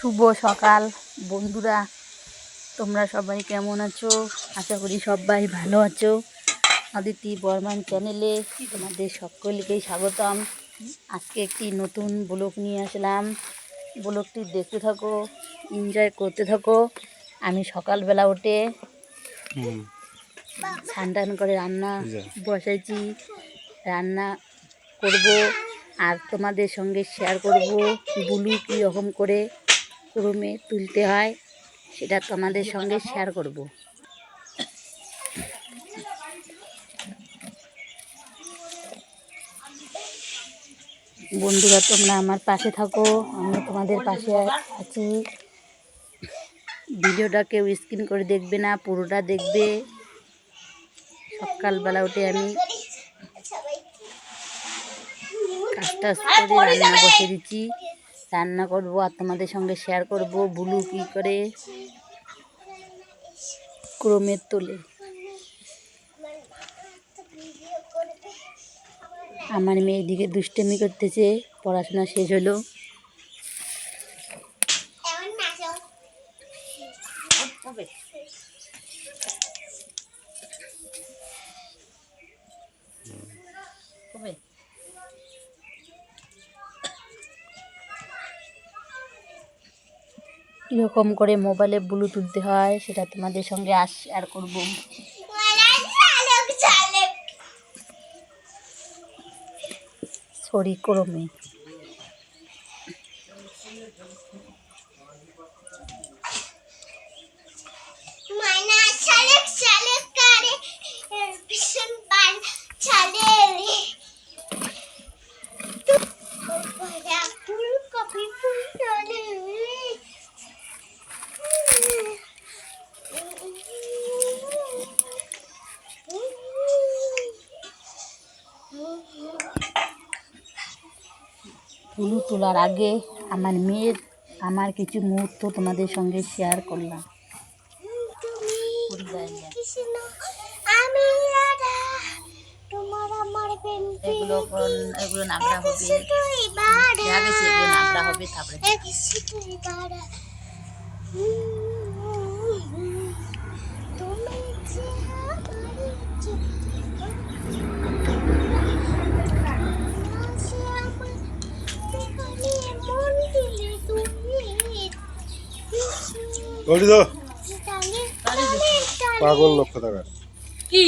শুভ সকাল বন্ধুরা। তোমরা সবাই কেমন আছো? আশা করি সবাই ভালো আছো। অদিতি বর্মান চ্যানেলে তোমাদের সকলকেই স্বাগতম। আজকে একটি নতুন ব্লগ নিয়ে আসলাম। ব্লগটি দেখতে থাকো এনজয় করতে থাকো। আমি সকালবেলা উঠে স্নান টান করে রান্না বসাইছি রান্না করব আর তোমাদের সঙ্গে শেয়ার করব বুলু কীরকম করে ক্রমে তুলতে হয়, সেটা তোমাদের সঙ্গে শেয়ার করব। বন্ধুরা, তোমরা আমার পাশে থাকো, আমি তোমাদের পাশে আছি। ভিডিওটা কেউ স্ক্রিন করে দেখবে না, পুরোটা দেখবে। সকালবেলা উঠে আমি কাজ টাজ করে রান্না বসে দিচ্ছি। রান্না করব আর তোমাদের সঙ্গে শেয়ার করব বুলু কী করে ক্রমের তোলে। আমার মেয়ে এদিকে দুষ্টামি করতেছে পড়াশোনা শেষ হলো। কীরকম করে মোবাইলে ব্লু তুলতে হয় সেটা তোমাদের সঙ্গে আস আর করব। সরি ক্রমে ব্লু তোলার আগে আমার মেয়ের আমার কিছু মুহূর্ত তোমাদের সঙ্গে শেয়ার করলাম। এগুলো এগুলো নামরা হবে এগুলো নামরা হবে তারপরে ওটি তো। জানি পাগল লক্ষ্য থাকার কি?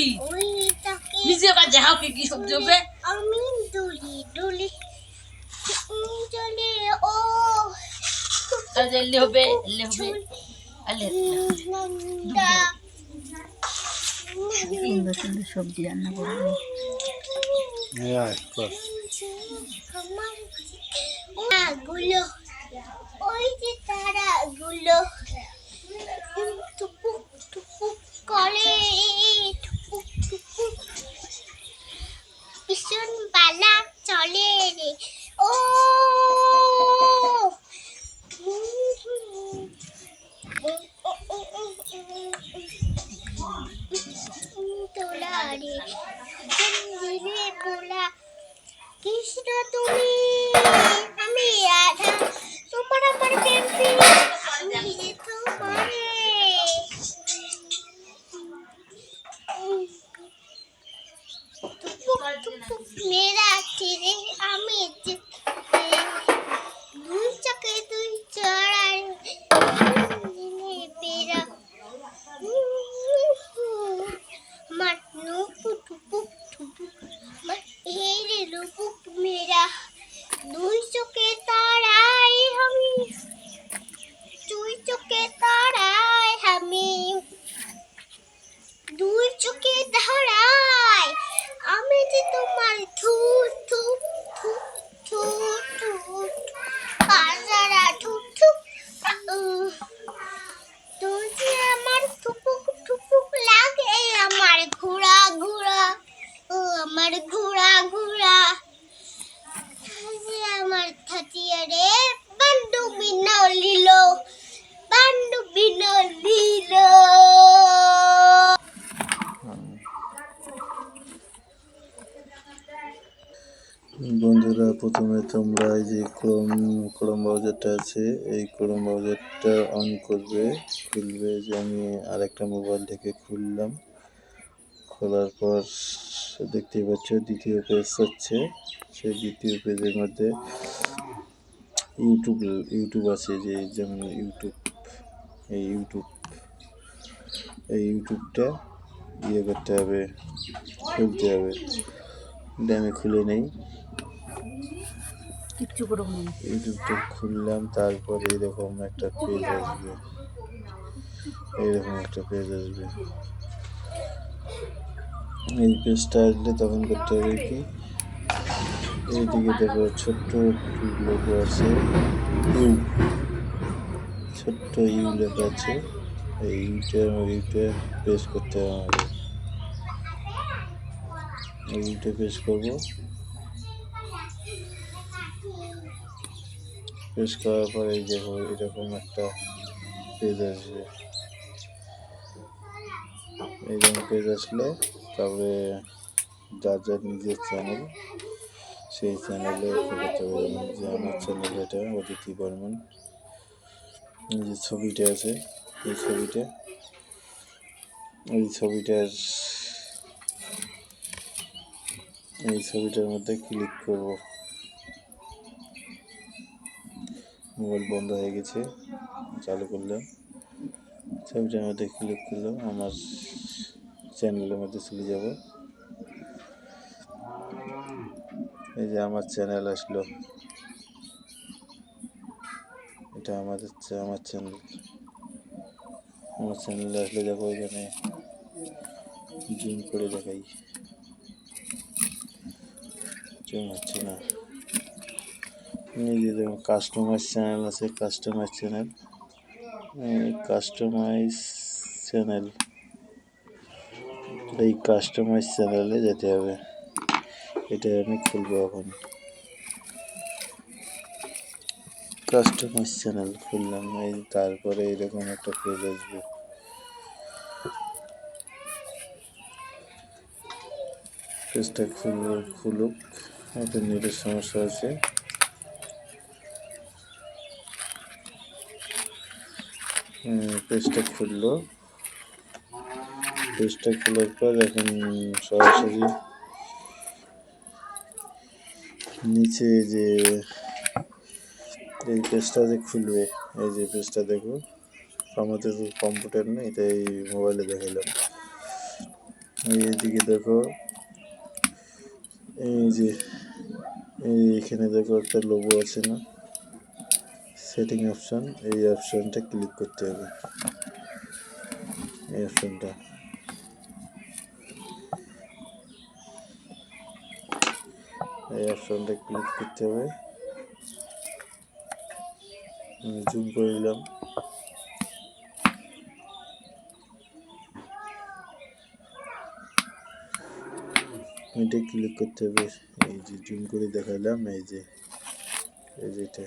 নিজে বা দেখাও কি কি সবজি হবে। আমি দুলি দুলি। চলে ও। এলে হবে এলে হবে। এলে সুন্দর সুন্দর সবজি রান্না করব নিয়ে আয় কর। আমারগুলো ওই যে তারাগুলো। to book. Ele lupu a dulce que está Chrome Chrome ব্রাউজারটা আছে। এই ক্রোম ব্রাউজারটা অন করবে, খুলবে যে আমি আরেকটা মোবাইল থেকে খুললাম। খোলার পর দেখতেই পাচ্ছ, দ্বিতীয় পেজ হচ্ছে। সেই দ্বিতীয় পেজের মধ্যে ইউটিউব ইউটিউব আছে যে যেমন ইউটিউব এই ইউটিউব এই ইউটিউবটা ইয়ে করতে হবে, খুলতে হবে। আমি খুলে নেই। কিচ্ছু করব না। ইউটিউবটা খুললাম, তারপর এইরকম একটা পেজ আসবে। এইরকম একটা পেজ আসবে। এই পেজটা আসলে তখন করতে হবে কি? এইদিকে দেখো, ছোট্ট লোগো আছে। ইউ ছোট্ট ইউ লেখা আছে। এই ইউটা ইউটা প্রেস করতে হবে এই ইউটা প্রেস করব। প্রেস করার পরে এই দেখো এরকম একটা পেজ আসবে। এইরকম পেজ আসলে, তারপরে যার যার নিজের চ্যানেল সেই চ্যানেলে করতে হবে। যেমন যে আমার চ্যানেল এটা অদিতি বর্মন যে ছবিটা আছে, এই ছবিটা, এই ছবিটার এই ছবিটার মধ্যে ক্লিক করব। মোবাইল বন্ধ হয়ে গেছে, চালু করলাম। ছবিটার মধ্যে ক্লিক করলাম আমার চ্যানেলের মধ্যে চলে যাব। এই যে আমার চ্যানেল আসলো। এটা আমাদের আমার চ্যানেল আমার চ্যানেলে আসলে দেখো এখানে। জুম করে দেখাই। জুম হচ্ছে না। যে কাস্টমাইজ চ্যানেল আছে কাস্টমাইজ চ্যানেল কাস্টমাইজ চ্যানেল এই কাস্টমাইজ চ্যানেলে যেতে হবে। এটা আমি খুলবো এখন। কাস্টমাইজ চ্যানেল খুললাম, এই তারপরে এরকম একটা পেজ আসবে। পেজটা খুলবো, খুলুক। একটা নেটের সমস্যা আছে। পেজটা খুললো। পেজটা খোলার পর এখন সরাসরি নিচে যে এই পেজটা যে খুলবে, এই যে পেজটা দেখো আমাদের তো কম্পিউটার নেই, তাই মোবাইলে দেখালাম এই এদিকে দেখো, এই যে, এই এখানে দেখো একটা লোগো আছে না? সেটিং অপশন এই অপশনটা ক্লিক করতে হবে। এই অপশনটা এই অপশনটা ক্লিক করতে হবে। জুম করে দিলাম এটা ক্লিক করতে হবে। এই যে জুম করে দেখালাম, এই যে, এই যেটা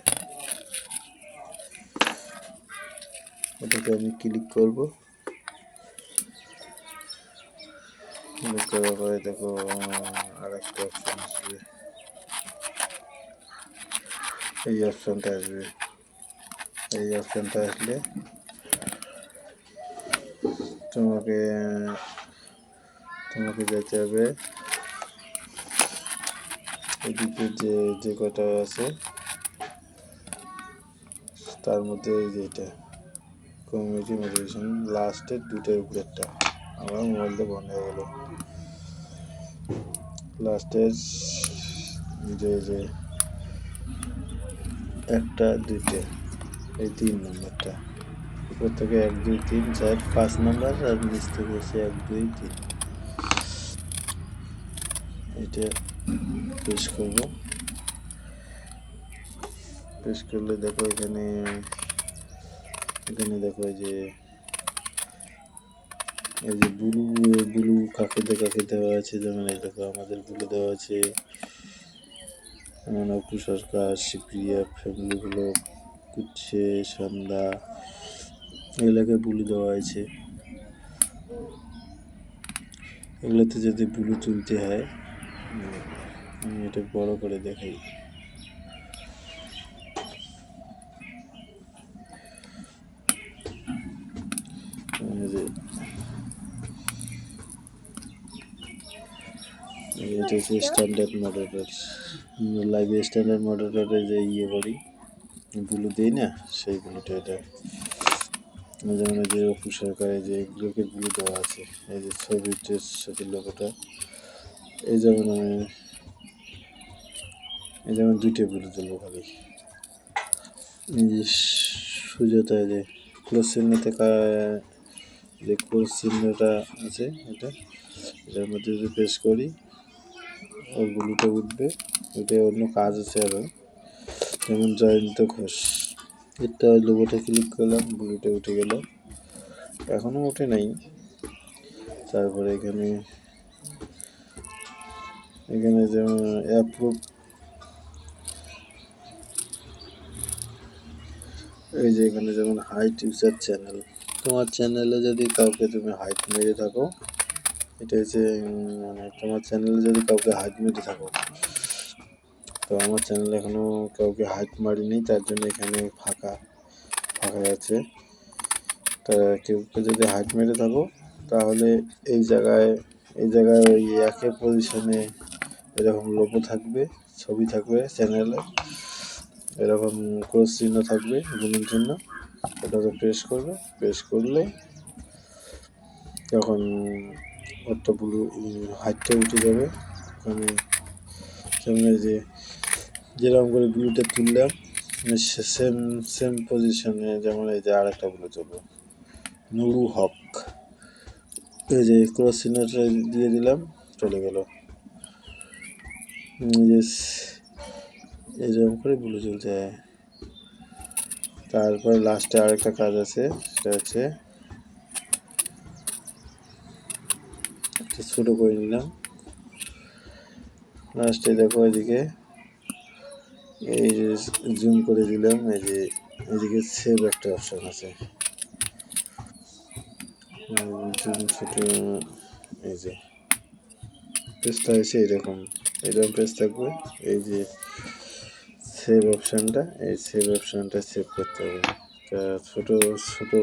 এটাকে আমি ক্লিক করব। ক্লিক করার পরে দেখো, আর একটা অপশান আসবে। এই অপশানটা আসবে। এই অপশানটা আসলে তোমাকে তোমাকে যেতে হবে। এদিকে যে যে কটা আছে, তার মধ্যে এই যে এটা। কমিউনিটি মোটিভেশন লাস্টের দুটোর উপরেরটা আমার মোবাইলটা বন্ধ হয়ে গেল। লাস্টের যে যে একটা, দুইটা, এই তিন নম্বরটা। উপর থেকে এক, দুই, তিন, চার, পাঁচ নম্বর আর নিচ থেকে হচ্ছে এক, দুই, তিন। এটা পেশ করব। পেশ করলে দেখো এখানে এখানে দেখো এই যে এই যে ব্লু ব্লু কাকে কাকে দেওয়া আছে, যেমন এই দেখো আমাদের ব্লু দেওয়া আছে। যেমন অপু সরকার সুপ্রিয়া ফ্যামিলিগুলো কুচ্ছে সন্ধ্যা এগুলোকে ব্লু দেওয়া আছে এগুলোতে যদি ব্লু তুলতে হয়, আমি এটা বড় করে দেখাই যে এটা হচ্ছে স্ট্যান্ডার্ড মডেলের লাগে স্ট্যান্ডার্ড মডেলের যে ইয়ে বলি ব্লু দিই না সেই ব্লুটা এটা। যেমন যে অপু সরকারের যে ব্লু দেওয়া আছে এই যে ছবিটার সাথে লোকটা এই যেমন আমি এই যেমন দুইটা ব্লু দেবো খালি। এই যে সুজাতা যে ক্লোজ চিহ্নতে যে ক্লোজ চিহ্নটা আছে এটা এটার মধ্যে যদি প্রেস করি ব্লুটা উঠবে। ওইটা অন্য কাজ আছে আরও যেমন জয়ন্ত ঘোষ। এটা লোগোটা ক্লিক করলাম, ব্লুটা উঠে গেল। এখনও ওঠে নাই। তারপরে এখানে এখানে যেমন অ্যাপ্রুভ এই যে এখানে যেমন হাইট ইউজার চ্যানেল তোমার চ্যানেলে যদি কাউকে তুমি হাইট মেরে থাকো এটা হচ্ছে তোমার চ্যানেলে যদি কাউকে হাইট মেরে থাকো, তো আমার চ্যানেলে এখনও কাউকে হাইট মারিনি, তার জন্য এখানে ফাঁকা ফাঁকা আছে। তা কেউ যদি হাইট মেরে থাকো, তাহলে এই জায়গায় এই জায়গায় ওই একের পজিশনে এরকম লোগো থাকবে, ছবি থাকবে চ্যানেলে এরকম ক্রস চিহ্ন থাকবে গুণের জন্য। ওটাকে প্রেস করবে প্রেস করলে তখন ওটা ব্লু হাইটটা উঠে যাবে। ওখানে সামনে যে, যেরকম করে ব্লুটা তুললাম সেম সেম পজিশনে যেমন এই যে আরেকটা ব্লু চলবে নুরু হক। এই যে ক্রস দিয়ে দিলাম, চলে গেল। এরকম করে ব্লু চলছে। তারপর লাস্টে আরেকটা কাজ আছে, সেটা হচ্ছে ছোটো করে নিলাম। লাস্টে দেখো এদিকে, এই যে জুম করে দিলাম, এই যে এদিকে সেভ একটা অপশান আছে। জুম ছোটো এই যে পেজটা হয়েছে এরকম এরকম পেজ থাকবে। এই যে সেভ অপশানটা এই সেভ অপশানটা সেভ করতে হবে। তা ছোটো ছোটো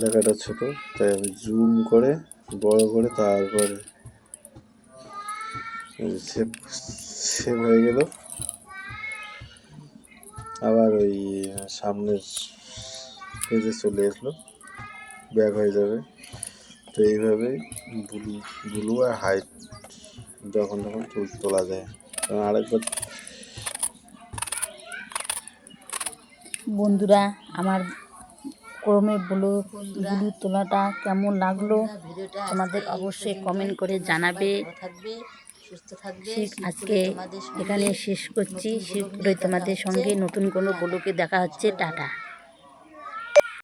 লেখাটা ছোটো, তাই আমি জুম করে বড় করে তারপরে সেভ সেভ হয়ে গেল। আবার ওই সামনের পেজে চলে আসলো। ব্যাক হয়ে যাবে। তো এইভাবে ব্লু ব্লু আর হাইট যখন তখন তুল- তোলা যায়। কারণ আরেকবার বন্ধুরা, আমার ক্রমে ব্লু ব্লু তোলাটা কেমন লাগল তোমাদের অবশ্যই কমেন্ট করে জানাবে। আজকে এখানে শেষ করছি। শীঘ্রই তোমাদের সঙ্গে নতুন কোনো ব্লগে দেখা হচ্ছে। টাটা।